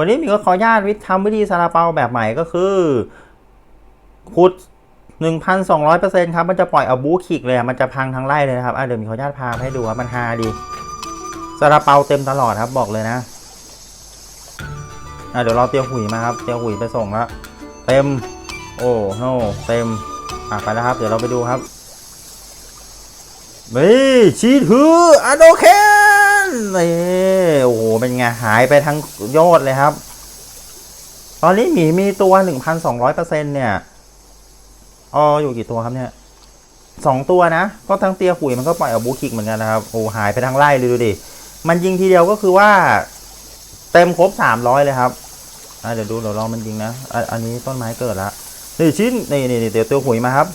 วันนี้มีก็ขออนุญาตวิทย์ทำวิธีซาลาเปาแบบใหม่ก็คือขุด1,200%ครับ มันจะปล่อยเอาบูคิกเลย มันจะพังทั้งไร่เลยนะครับเดี๋ยวมีขออนุญาตพาให้ดูครับมันฮาดีซาลาเปาเต็มตลอดครับบอกเลยนะเดี๋ยวเรอเตียวหุยมาครับ เตียวหุยไปส่งแล้ว เต็ม โอ้โนเต็ม อะไปแล้วครับ เดี๋ยวเราไปดูครับนี่ชีถืออะโดเค นนี่โอ้โห เป็นไง หายไปทั้งยอดเลยครับ ตอนนี้หมีมีตัว1,200%เปอร์เซ็นเนี่ยอ๋ออยู่กี่ตัวครับเนี่ยสองตัวนะ ก็ทั้งเตียขุยมันก็ปล่อยเอาบูคิกเหมือนกันนะครับ โอ้หายไปทั้งไล่เลยดูดิ มันยิงทีเดียวก็คือว่า เต็มครบ300เลยครับอะเดี๋ยวดูเดี๋ยวลองมันยิงนะอ,อันนี้ต้นไม้เกิดละนี่ชิ้นนี่นี่เดี๋ยวเตียหุยมาครับ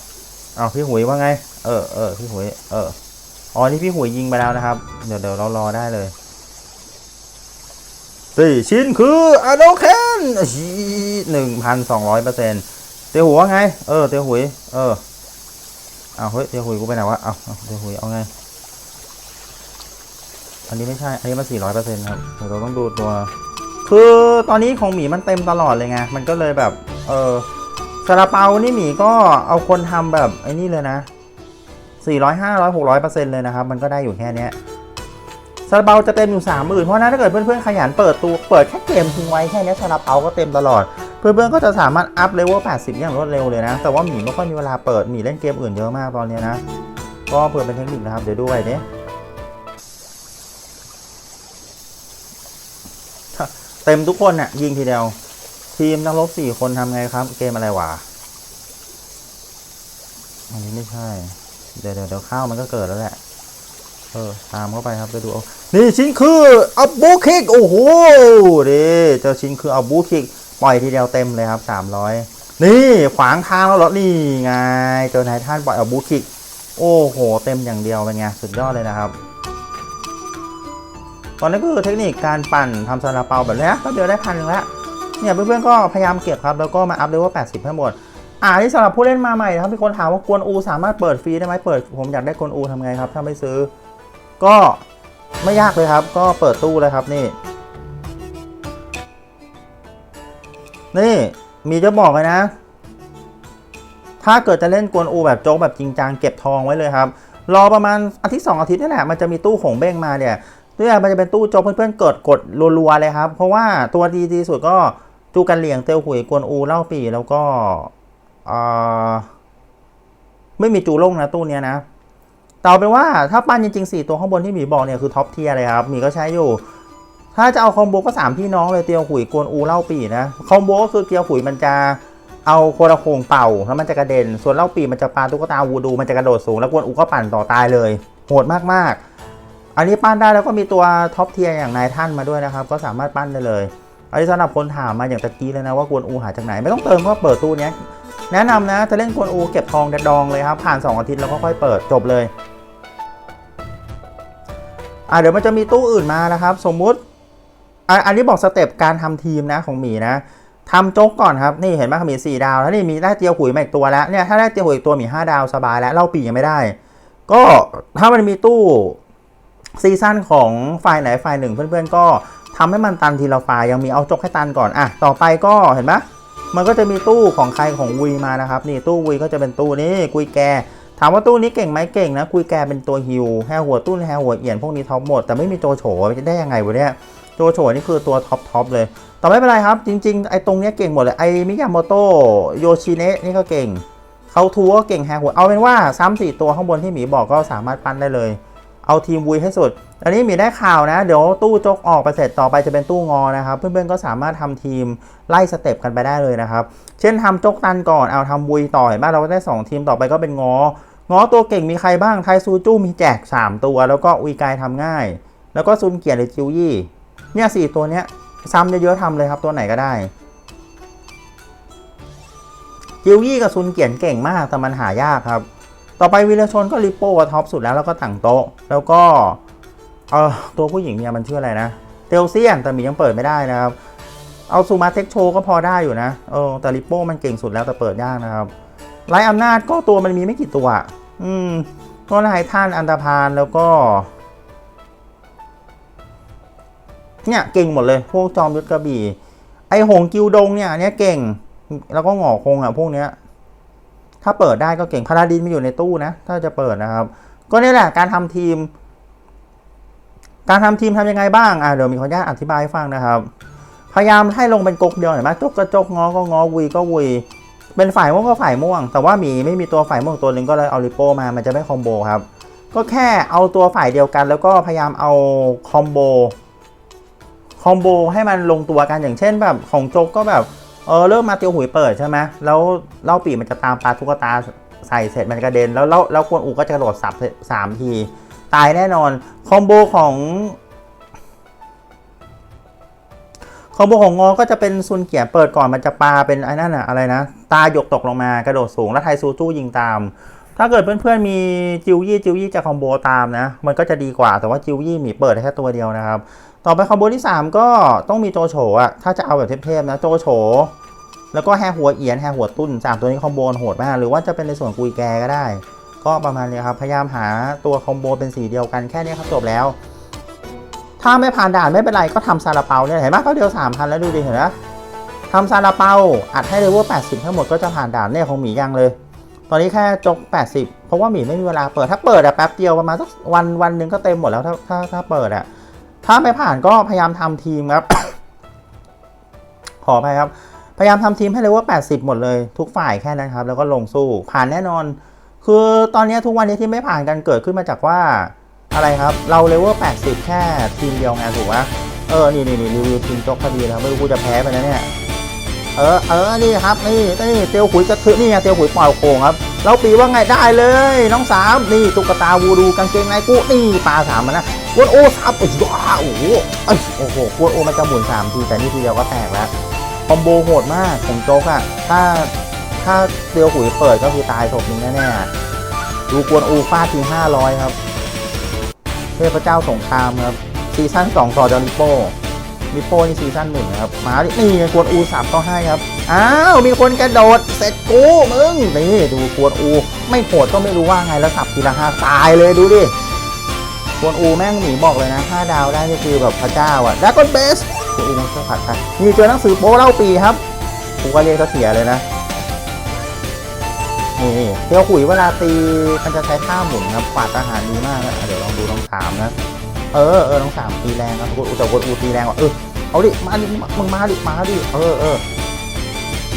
อ้าวพี่หุยว่าไง เออเออพี่หุยเออ อ๋อนี่พี่หุยยิงไปแล้วนะครับ เดี๋ยวเดี๋ยวเรารอได้เลยสี่ชิ้นคืออะโดเคนหนึ่งพันสองร้อยเปอร์เซ็นต์เตียวหัวไง เออเตียวหุยเออเอาเฮ้ยเตียวหุยกูไปไหนวะเอาเตียวหุยเอาไง อันนี้ไม่ใช่ อันนี้มันสี่ร้อยเปอร์เซ็นต์ครับเดี๋ยวเราต้องดูตัว คือตอนนี้ของหมีมันเต็มตลอดเลยไง มันก็เลยแบบ เออซาลาเปานี่หมีก็เอาคนทำแบบไอ้นี่เลยนะ สี่ร้อยห้าร้อยหกร้อยเปอร์เซ็นต์เลยนะครับ มันก็ได้อยู่แค่นี้ซาลาเปาจะเต็มอยู่สามหมื่นเพราะนั้นถ้าเกิดเพื่อนๆขยันเปิดตัวเปิดแค่เกมทิ้งไว้แค่นี้ซาลาเปาก็เต็มตลอด เพื่อนๆก็จะสามารถอัพเลเวล80 อย่างรวดเร็วเลยนะ แต่ว่าหมีไม่ค่อยมีเวลาเปิดหมีเล่นเกมอื่นเยอะมากตอนนี้นะ ก็เผื่อเป็นเทคนิคนะครับเดี๋ยวดูไว้เนี้ยเต็มทุกคนน่ะยิงทีเดียว ทีมนักรบสี่คนทำไงครับ เกมอะไรวะอันนี้ไม่ใช่ เดี๋ยวเดี๋ยวข้าวมันก็เกิดแล้วแหละ เออตามเข้าไปครับไปดูนี่ชิ้นคืออับบูคิกโอ้โหดิเจอชิ้นคืออับบูคิกปล่อยทีเดียวเต็มเลยครับ300นี่ขวางทางแล้วหรอนี่ไงเจอไททันปล่อยอับบูคิกโอ้โห เต็มอย่างเดียวเป็นไงสุดยอดเลยนะครับตอนนี้ก็คือเทคนิคการปั่นทำซาลาเปาแบบนี้ก็เดียวได้พันหนึ่งแล้วเนี่ยเพื่อนๆก็พยายามเก็บครับแล้วก็มาอัพเลเวล80ให้หมด อ่าที่สำหรับผู้เล่นมาใหม่นะครับมีคนถามว่ากวนอูสามารถเปิดฟรีได้ไหมเปิด ผมอยากได้กวนอูทำไงครับ ถ้าไม่ซื้อ ก็ไม่ยากเลยครับ ก็เปิดตู้เลยครับนี่ นี่มีจะบอกเลยนะ ถ้าเกิดจะเล่นกวนอูแบบโจ๊กแบบจริงจังเก็บทองไว้เลยครับ รอประมาณอาทิตย์สองอาทิตย์นี่แหละมันจะมีตู้ของเบ้งมาเนี่ยตัวมันจะเป็นตู้โจ๊กเพื่อนๆเกิดกดรัวๆเลยครับ เพราะว่าตัวดีที่สุดก็จูกันเหลียงเตียวหุยกวนอูเล่าปีแล้วก็ ไม่มีจูโล่งนะตู้เนี้ยนะแต่เอาเป็นว่าถ้าปั้นจริงๆ 4 ตัวข้างบนที่หมีบอกเนี่ยคือท็อปเทียร์เลยครับหมีก็ใช้อยู่ ถ้าจะเอาคอมโบก็ 3 พี่น้องเลยเตียวหุยกวนอูเล่าปีนะคอมโบก็คือเกียวหุยมันจะเอาโคราโคงเป่าแล้วมันจะกระเด็น ส่วนเล่าปีมันจะปาตุ๊กตาวูดูมันจะกระโดดสูงแล้วกวนอูก็ปั่นต่อตายเลยโหดมากๆ อันนี้ปั้นได้แล้วก็มีตัวท็อปเทียร์อย่างนายท่านมาด้วยนะครับ ก็สามารถปั้นได้เลย อันนี้สำหรับคนถามมาอย่างตะกี้เลยนะว่ากวนอูหาจากไหนไม่ต้องเติมก็เปิดตู้นี้แนะนำนะจะเล่นกวนอูเก็บทองแดดองเลยครับผ่าน 2 อาทิตย์แล้วก็ค่อยเปิดจบเลยอะเดี๋ยวมันจะมีตู้อื่นมานะครับ สมมุติอันนี้บอกสเต็ปการทำทีมนะของหมีนะทำโจ๊กก่อนครับนี่เห็นไหมมี4ดาวแล้วนี่มีได้เตียวหุยมาอีกตัวแล้วเนี่ยถ้าได้เตียวหุยอีกตัวมี5ดาวสบายแล้วเล่าปียังไม่ได้ ก็ถ้ามันมีตู้ซีซั่นของฝ่ายไหนฝ่ายหนึ่งเพื่อนๆก็ ทำให้มันตันทีละฝ่ายยังมีเอาจกให้ตันก่อนอะต่อไปก็เห็นไหมมันก็จะมีตู้ของใครของวีมานะครับนี่ตู้วีก็จะเป็นตู้นี้กุยแกถามว่าตู้นี้เก่งไหมเก่งนะกุยแกเป็นตัวฮิวแฮหัวตุ้นแฮหัวเอียนพวกนี้ท็อปหมดแต่ไม่มีโจโฉจะได้ยังไงวะเนี่ยโจโฉนี่คือตัวท็อปท็อปเลยแต่ไม่เป็นไรครับ จริง ๆ ไอ้ตรงเนี้ยเก่งหมดเลยไอ้มิยาโมโตะโยชิเนะนี่ก็เก่งเขาทัวก็เก่งแฮหัวเอาเป็นว่าซ้ำสี่ตัวข้างบนที่หมีบอกก็สามารถปั้นได้เลย เอาทีมวุยให้สุด อันนี้มีได้ข่าวนะ เดี๋ยวตู้จกออกไปเสร็จต่อไปจะเป็นตู้งอนะครับ เพื่อนๆก็สามารถทำทีมไล่สเต็ปกันไปได้เลยนะครับ เช่นทำจกตันก่อนเอาทำบุยต่อเห็นไหมเราก็ได้ 2 ทีมต่อไปก็เป็นงอ งอตัวเก่งมีใครบ้างไทซูจู้มีแจก 3 ตัว แล้วก็อุยกายทำง่าย แล้วก็ซุนเกียร์หรือจิวยี่เนี่ยสตัวเนี้ยซ้ำเยอะๆทำเลยครับตัวไหนก็ได้จิวยี่กับซุนเกียนเก่งมากแต่มันหายากครับ ต่อไปวีรชนก็ริปโป้ท็อปสุดแล้วแล้วก็ต่างโต๊ะ แล้วก็ เออตัวผู้หญิงเนี่ยมันชื่ออะไรนะเตลเซียนแต่มียังเปิดไม่ได้นะครับ เอาซูมาเทคโชก็พอได้อยู่นะเออแต่ริปโป้มันเก่งสุดแล้วแต่เปิดยากนะครับไรอำนาจก็ตัวมันมีไม่กี่ตัว อืมก็ไร้ท่านอันตรพานแล้วก็ เนี่ยเก่งหมดเลย พวกจอมยุทธกระบี่ ไอหงกิวดงเนี่ยอันเนี้ยเก่ง แล้วก็หงอคงอะพวกเนี้ย ถ้าเปิดได้ก็เก่งพาราดินมีอยู่ในตู้นะ ถ้าจะเปิดนะครับ ก็นี่แหละการทำทีม การทำทีมทำยังไงบ้างอะเดี๋ยวมีขออนุญาตอธิบายให้ฟังนะครับ พยายามให้ลงเป็นกกเดียวเห็นไหมจกก็จกงอก็งอวุยก็วุยเป็นฝ่ายม่วงก็ฝ่ายม่วง แต่ว่ามีไม่มีตัวฝ่ายม่วงตัวหนึ่งก็เลยเอาริโป้มามันจะไม่คอมโบครับ ก็แค่เอาตัวฝ่ายเดียวกัน แล้วก็พยายามเอาคอมโบคอมโบให้มันลงตัวกันอย่างเช่นแบบของโจกก็แบบเออเริ่มมาเตียวหุยเปิดใช่ไหมแล้วเล่าปีมันจะตามปลาทุกตาใส่เสร็จมันกระเด็นแล้วแล้วแล้วควนอูก็จะกระโดดสับสามที ตายแน่นอน คอมโบของ คอมโบของงอก็จะเป็นซุนเกียเปิดก่อนมันจะปาเป็นไอ้นั่นอะอะไรนะ ตาหยกตกลงมากระโดดสูง แล้วไทซูจู้ยิงตาม ถ้าเกิดเพื่อนๆมีจิวยี่จิวยี่จะคอมโบตามนะ มันก็จะดีกว่าแต่ว่าจิวยี่มีเปิดแค่ตัวเดียวนะครับ ต่อไปคอมโบที่ 3 ก็ต้องมีโจโฉอะถ้าจะเอาแบบเทพๆนะโจโฉแล้วก็แฮหัวเอียนแฮหัวตุ้นสามตัวนี้คอมโบโหดมากหรือว่าจะเป็นในส่วนกุยแกก็ได้ ก็ประมาณนี้ครับ พยายามหาตัวคอมโบเป็นสีเดียวกันแค่นี้ครับจบแล้ว ถ้าไม่ผ่านด่านไม่เป็นไรก็ทำซาลาเปาเนี่ยเห็นไหมเขาเดียว3 0 0 0แล้วดูดิเห็นไหมทำซาลาเปาอัดให้เลเวล80 ทั้งหมดก็จะผ่านด่านเนี่ยของหมียังเลย ตอนนี้แค่จก 80 เพราะว่าหมีไม่มีเวลาเปิดถ้าเปิดอะแป๊บเดียวประมาณสักวันวันหนึ่งก็เต็มหมดแล้วถ้าถ้าถ้าเปิดอะถ้าไม่ผ่านก็พยายามทำทีมครับขอไปครับ พยายามทำทีมให้เลเวล80 หมดเลย ทุกฝ่ายแค่นั้นครับ แล้วก็ลงสู้ผ่านแน่นอน คือตอนนี้ทุกวันนี้ที่ไม่ผ่านกันเกิดขึ้นมาจากว่าอะไรครับ เราเลเวล80 แค่ทีมเดียวไงถูกไหมเออ นี่นี่นี่รีวิวทีมจกพอดีแล้วไม่รู้กูจะแพ้ไปนะเนี่ย เออเออนี่ครับ นี่นี่เตียวขุยกระทึนี่ไงเตียวขุยปล่อยโคงครับแล้วปีว่าไงได้เลย น้องสามนี่ตุ๊กตาวูดูกางเกงในกูนี่ปลาสามมันนะกวนโอ้ซับโอ้โหโอ้โหโอ้โหกวนโอมันจะหมุนสามทีแต่นี่ทีเดียวก็แตกแล้วคอมโบโหดมากของโจ๊กอะถ้า ถ้าเตียวขุยเปิดก็คือตายศพนี้แน่ๆดูกวนอูฟาดทีห้าร้อยครับ เทพเจ้าสงครามครับ ซีซั่นสองต่อจากลิโป้มิโป้นี่ซีซั่นหนึ่งครับ มาดินี่กวนอูสับก็ให้ครับ อ้าว มีคนกระโดด เสร็จกูมึง นี่ดูกวนอู ไม่โหดก็ไม่รู้ว่าไงแล้วสับทีละห้าตายเลยดูดิกวนอูแม่งหนีบอกเลยนะห้าดาวได้นี่คือแบบพระเจ้าอะดักกอนเบสกวนอูมันก็ผัดไปนี่เจอหนังสือโป๊เล่าปีครับกูก็เรียกเขาเสียเลยนะ นี่เที่ยวขุยเวลาตีมันจะใช้ท่าหมุนครับกวาดทหารดีมากนะเดี๋ยวลองดูน้องสามนะ เออเออน้องสามตีแรงครับอูแต่กดอูตีแรงว่าเออเอาดิมาดิมึงมาดิมาดิเออเออ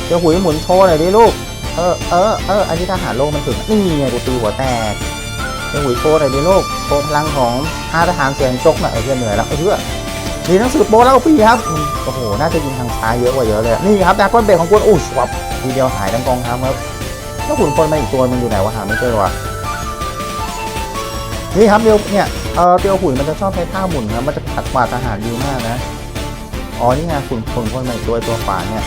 เดี๋ยวหุยหมุนโชว์หน่อยดิลูกเออเออเอออันนี้ทหารโลกมันถึงนี่ไงกูตีหัวแตกเดี๋ยวหุยโชว์หน่อยดิลูกโชว์พลังของห้าทหารเสียงจกหน่อยเออเพื่อนเหนื่อยแล้วเออเพื่อดีหนังสือโปเล่าปีครับโอ้โหน่าจะยิงทางซ้ายเยอะกว่าเยอะเลยนี่ครับดาก้อนเบรกของกวนอู้สวับทีเดียวหายทั้งกองทัพครับ แล้วขุนพลมาอีกตัวมันอยู่ไหนวะหาไม่เจอวะนี่ครับเดียวเนี่ยเออเตียวหุยมันจะชอบใช้ท่าหมุนครับมันจะขัดกว่าทหารดีมากนะอ๋อนี่ไงขุ่นพลคนใหม่ตัวตัวขวาเนี่ย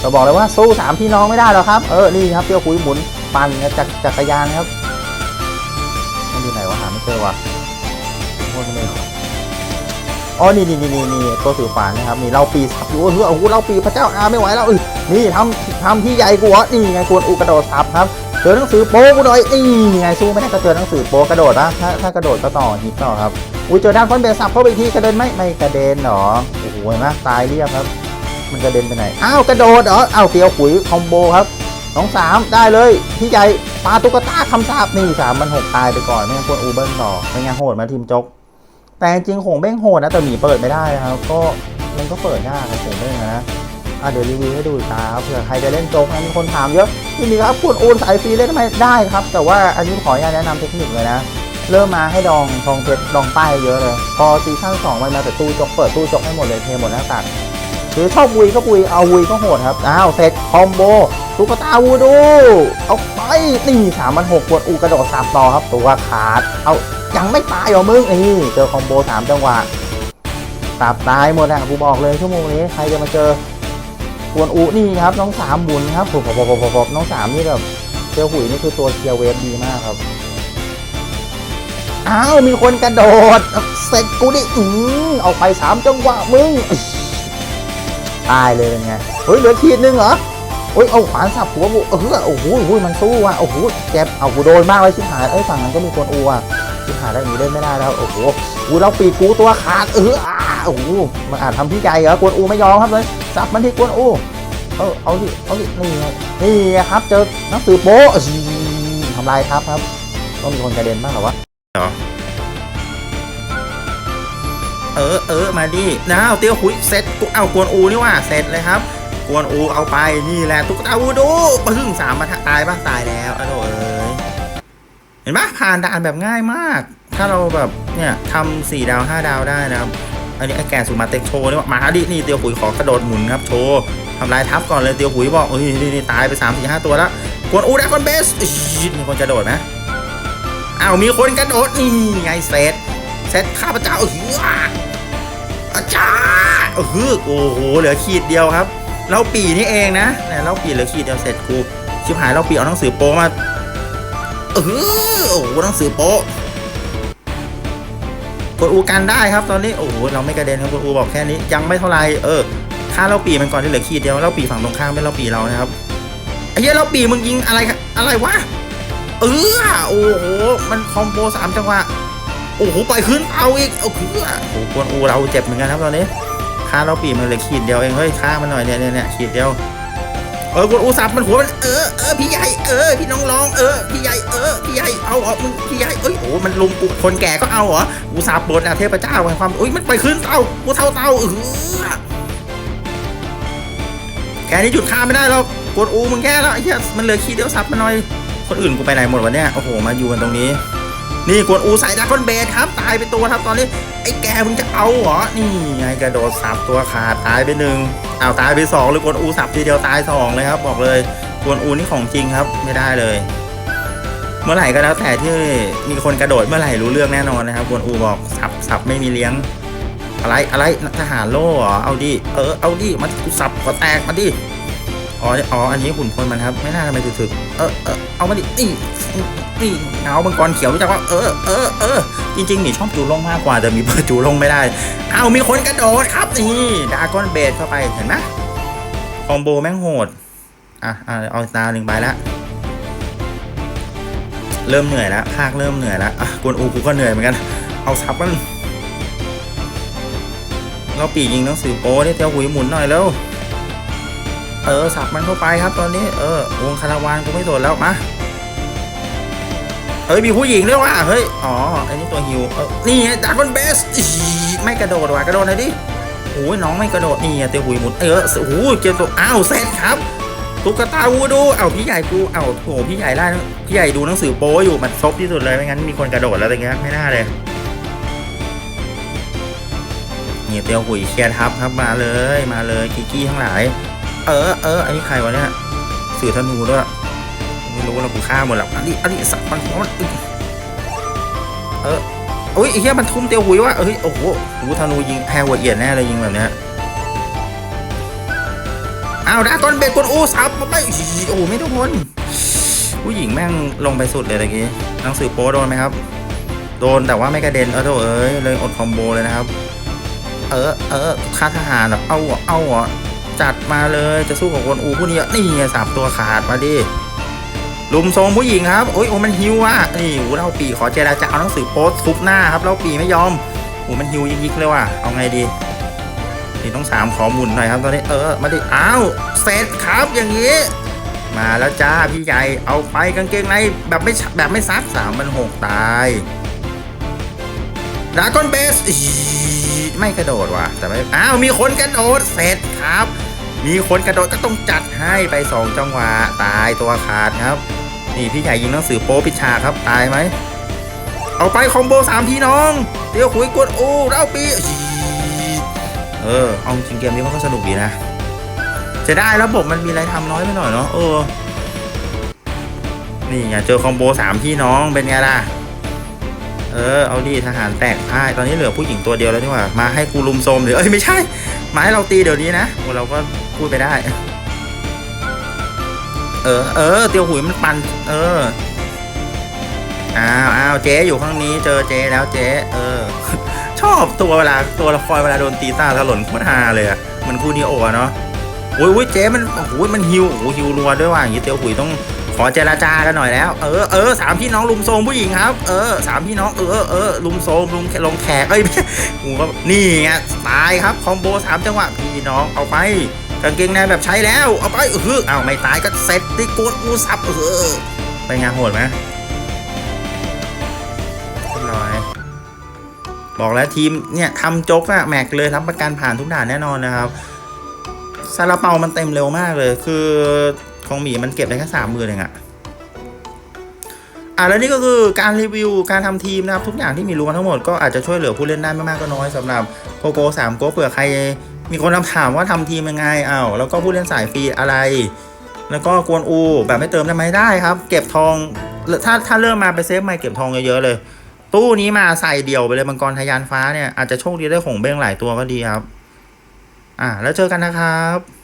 เราบอกเลยว่าสู้สามพี่น้องไม่ได้หรอกครับ เออ นี่ครับเตียวหุยหมุนปั่นจักจักรยานครับ มันอยู่ไหนวะหาไม่เจอวะโคตรไม่อ๋อ นี่นี่นี่นี่ตัวถือฝานะครับ นี่เราปีสับอยู่เฮ้ยโอ้โหเราปีพระเจ้าอาไม่ไหวแล้วเอ้ย นี่ทำทำที่ใหญ่กว่านี่ไงกวนอูกระโดดสับครับเจอหนังสือโป๊กูหน่อยนี่ไงสู้ไม่ได้ก็เจอหนังสือโป๊กระโดดนะถ้าถ้ากระโดดก็ต่อฮิตต่อครับอุ้ยเจอด้านคอนเบสสับเข้าไปอีกทีกระเด็นไหมไม่กระเด็นหรอโอ้โหเห็นไหมตายเรียบครับ มันกระเด็นไปไหนอ้าวกระโดดเหรออ้าวเตียวขุยคอมโบครับน้องสามได้เลยพี่ใหญ่ปาตุ๊กตาคำสาบนี่สามมันหกตายไปก่อนไม่งั้นควรอูเบิลต่อไม่งั้นโหดมาทีมจกแต่จริงโหงเบ้งโหดนะแต่หมีเปิดไม่ได้ครับ ก็มันก็เปิดยากครับโหงเบ้งนะ อะเดี๋ยวรีวิวให้ดูอีกตาครับเผื่อใครจะเล่นโจ๊กนะมีคนถามเยอะที่นี่ครับคุณโอนสายฟรีเล่นทำไมได้ครับ แต่ว่าอันนี้ขออนุญาตแนะนำเทคนิคเลยนะเริ่มมาให้ดองทองเพชรดองป้ายเยอะเลย พอซีซั่นสองมันมาแต่ตู้จกเปิดตู้จกให้หมดเลยเทหมดหน้าตักคือชอบวุยก็วุยเอาวุยก็โหดครับอ้าวเสร็จคอมโบตุ๊กตาวูดูเอาไปนี่สามมันหกขวดอูกระโดดสับต่อครับตัวขาด เอายังไม่ตายหรอมึงนี่เจอคอมโบสามจังหวะสับตายหมดอะกูบอกเลยชั่วโมงนี้ใครจะมาเจอ กวนอูนี่ครับน้องสามหมุนครับผมผมผมผมน้องสามนี่แบบเจอหุยนี่คือตัวเคียร์เวฟดีมากครับอ้าวมีคนกระโดดเสร็จกูดิอือเอาไปสามจังหวะมึงตายเลยเป็นไงเฮ้ยเหลือขีดนึงเหรอโอ้ยเอาขวานสับหัวกูเออโอ้โหมันสู้ว่ะโอ้โหเจ็บเอากูโดนมากเลยชิบหายเอ้ยฝั่งนั้นก็มีคนอูอะชิบหายแล้วอย่างนี้เล่นไม่ได้แล้วโอ้โหกูเราปีกกูตัวขาดเออ โอ้โหมันอาจทำพี่ใจเหรอกวนอูไม่ยอมครับเลยจับมันที่กวนอูเออเอาดิเอาดินี่ไงนี่ครับ เจอหนังสือโป๊ะทำลายครับครับต้องมีคนกระเด็นบ้างเหรอวะเออเออมาดินะเอาเตียวหุยเสร็จกูเอากวนอูนี่ว่าเสร็จเลยครับ กวนอูเอาไปนี่แหละตุ๊กตาวูดูปึ้งสามมาตายบ้างตายแล้วอะโถเอ้ยเห็นปะผ่านด่านแบบง่ายมาก ถ้าเราแบบเนี่ยทำสี่ดาวห้าดาวได้นะครับ อันนี้ไอ้แก่สุมาเต็กโชว์นี่ว่ามาดินี่เตียวหุยขอกระโดดหมุนครับโชว์ทำลายทับก่อนเลยเตียวหุยบอกเอ้ยนี่นี่ตายไปสามสี่ห้าตัวแล้วกวนอูด้คอนเบสมีคนกระโดดไหมอ้าวมีคนกระโดดนี่ไงเซตเซตข้าพเจ้าเหืออาจารย์เออโอ้โหเหลือขีดเดียวครับเราปีนี่เองนะเนี่เราปีเหลือขีดเดียวเสร็จกูชิบหายเราปีเอาหนังสือโปมาเออโอ้โหหนังสือโป กดอูกันได้ครับตอนนี้โอ้โหเราไม่กระเด็นครับกดอูบอกแค่นี้ยังไม่เท่าไหรเออค่าเราปีมันก่อนที่เหลือขีดเดียวเราปีฝั่งตรงข้ามไม่เราปีเรานะครับไอ้เหี้ยเราปีมึงยิงอะไรครับอะไรวะเออโอ้โหมันคอมโบสามจังหวะโอ้โหปล่อยขึ้นเอาอีกโอ้โหกวนอูเราเจ็บเหมือนกันครับตอนนี้ค่าเราปีมันเหลยขีดเดียวเองเฮ้ยค่ามันหน่อยเนี่ยเนี่ยเนี่ยขีดเดียว เออกวนอูสับมันหัวมันเออเออพี่ใหญ่เออพี่น้องร้องเออพี่ใหญ่เออพี่ใหญ่เอาเหรอมึงพี่ใหญ่เอ้ยโอ้มันลุมกูคนแก่ก็เอาเหรออูสับบนอะเทพเจ้าแห่งความอุ้ยมันไปขึ้นเตากูเท่าเตาเออแค่นี้หยุดฆ่าไม่ได้หรอกกวนอูมึงแค่แล้วไอ้เหี้ยมันเหลือขีดเดียวสับมันหน่อย คนอื่นกูไปไหนหมดวะเนี่ยโอ้โหมาอยู่กันตรงนี้ นี่กวนอูใส่ดากอนเบสครับตายไปตัวครับตอนนี้ไอ้แกมึงจะเอาเหรอนี่ไงกระโดดสับตัวขาดตายไปหนึ่งเอาตายไปสองเลยกวนอูสับทีเดียวตายสองเลยครับบอกเลยกวนอูนี่ของจริงครับไม่ได้เลย เมื่อไหร่ก็แล้วแต่ที่มีคนกระโดดเมื่อไหร่รู้เรื่องแน่นอนนะครับกวนอูบอกสับสับไม่มีเลี้ยง อะไรอะไรทหารโล่เหรอเอาดิเออเอาดิมากูสับก็แตกมาดิอ๋ออ๋ออันนี้หุ่นพลมันครับ ไม่น่าทำไมถึกๆเออเออเอามาดินี่ นี่เงามังกรเขียวรู้จักว่าเออเออเออจริงๆนี่ชอบจูลงมากกว่าแต่มีเบอร์จูลงไม่ได้ เอามีคนกระโดดครับนี่ดาก้อนเบสเข้าไปเห็นไหมคอมโบแม่งโหดอะอะเอาตาหนึ่งใบละเริ่มเหนื่อยแล้วภาคเริ่มเหนื่อยแล้วอะกวนอูกูก็เหนื่อยเหมือนกัน เอาซับมันเราปีกยิงหนังสือโป้ได้เตียวหุยหมุนหน่อยแล้ว เออสับมันเข้าไปครับตอนนี้ เออวงคาราวานกูไม่สนแล้วมา เฮ้ยมีผู้หญิงด้วยว่ะเฮ้ยอ๋ออันนี้ตัวฮิวเออนี่ไงดากอนเบสไม่กระโดดว่ะกระโดดหน่อยดิโอ้ยน้องไม่กระโดดนี่ไงเตียวหุยหมุนเออโอ้โหเจอตัวอ้าวเสร็จครับตุ๊กตาวูดูเอ้าพี่ใหญ่กูเอ้าโหพี่ใหญ่ได้นะพี่ใหญ่ดูหนังสือโป้อยู่มันซบที่สุดเลยไม่งั้นมีคนกระโดดแล้วอะไรเงี้ยไม่น่าเลยนี่เตียวหุยเคียร์ทับครับมาเลยมาเลยกิกี้ทั้งหลาย เออเอออันนี้ใครวะเนี่ยสื่อธนูด้วย ไม่รู้เรากูฆ่าหมดแล้วอันนี้อันนี้สัตว์มันหัวมันเออโอ้ยไอ้เหี้ยมันทุ่มเตียวหุยวะเอ้ยโอ้โหหูธนูยิงแพ้หัวเอียดแน่เลยยิงแบบเนี้ยอ้าวดากอนเบรกกดโอ้สับมาไม่โอ้โหไม่โดนผู้หญิงแม่งลงไปสุดเลยตะกี้หนังสือโป๊โดนไหมครับ โดนแต่ว่าไม่กระเด็นเออโถเอ้ยเลยอดคอมโบเลยนะครับ เออเออค่าทหารเหรอเอาเอเอาจัดมาเลยจะสู้กับคนอูผู้นี้นี่ไงสับตัวขาดมาดิ ลุมโซมผู้หญิงครับโอ้ยโอ้มันฮิวอะนี่เล่าปีขอเจราจาเอาหนังสือโพสต์ทุบหน้าครับเล่าปีไม่ยอมโอ้มันฮิวยิกๆเลยว่ะเอาไงดีนี่ต้องสามขอหมุนหน่อยครับตอนนี้เออมาดิอ้าวเสร็จครับอย่างนี้ มาแล้วจ้าพี่ใหญ่เอาไปกางเกงในแบบไม่แบบไม่ซัดสามมันหกตายดากอนเบสไม่กระโดดว่ะแต่ไม่อ้าวมีคนกระโดดเสร็จครับ มีคนกระโดดก็ต้องจัดให้ไปสองจังหวะตายตัวขาดครับ นี่พี่ใหญ่ยิงหนังสือโป๊ปิดฉากครับตายไหมเอาไปคอมโบสามพี่น้องเตียวขุยกดโอ้เราปีเออเอาจริงเกมนี้มันก็สนุกดีนะจะได้ระบบมันมีอะไรทำน้อยไปหน่อยเนาะเออนี่ไงเจอคอมโบสามพี่น้องเป็นไงล่ะเออเอาดิทหารแตกพ่ายตอนนี้เหลือผู้หญิงตัวเดียวแล้วนี่ว่ามาให้กูลุมโซมเดี๋ยวเอ้ยไม่ใช่มาให้เราตีเดี๋ยวนี้นะเราก็ พูดไปได้ เออ เออ เตียวหุยมันปัน เออ อ้าวอ้าวเจ๊อยู่ข้างนี้ เจอเจ๊แล้วเจ๊ เออ ชอบตัวเวลาตัวละครเวลาโดนตีตาถลนโคตรฮาเลยอะมันคู่นี้โอะเนาะโอ้ยโอ้ยเจ๊มันโอ้โหมันฮิวโอ้โหฮิวรัวด้วยว่ะอย่างนี้เตียวหุยต้องขอเจรจากันหน่อยแล้ว เออเออสามพี่น้องลุมโซมผู้หญิงครับ เออสามพี่น้องเออเออลุมโซมลุมลงแขกเอ้ยกูก็นี่ไงตายครับคอมโบสามจังหวะพี่น้องเอาไป กางเกงในแบบใช้แล้ว เอาไปเออเอาไม่ตายก็เสร็จดิโกดกูสับเออไปงานโหดไหมเรียบร้อยบอกแล้วทีมเนี่ยทำจกอะแม็กเลยรับประกันผ่านทุกด่านแน่นอนนะครับซาลาเปามันเต็มเร็วมากเลย คือของหมีมันเก็บได้แค่สามมือเองอะอะแล้วนี่ก็คือการรีวิวการทำทีมนะครับ ทุกอย่างที่มีรู้มาทั้งหมดก็อาจจะช่วยเหลือผู้เล่นได้ไม่มากก็น้อยสำหรับโกโก้สามโก้เผื่อใคร มีคนถามว่าทำทีมยังไงอ้าวแล้วก็ผู้เล่นสายฟรีอะไร แล้วก็กวนอู แบบไม่เติมได้ไหมได้ครับ เก็บทองถ้าถ้าเริ่มมาไปเซฟใหม่เก็บทองเยอะๆเลย ตู้นี้มาใส่เดี่ยวไปเลยมังกรทะยานฟ้าเนี่ยอาจจะโชคดีได้ของเบ้งหลายตัวก็ดีครับ อ่า แล้วเจอกันนะครับ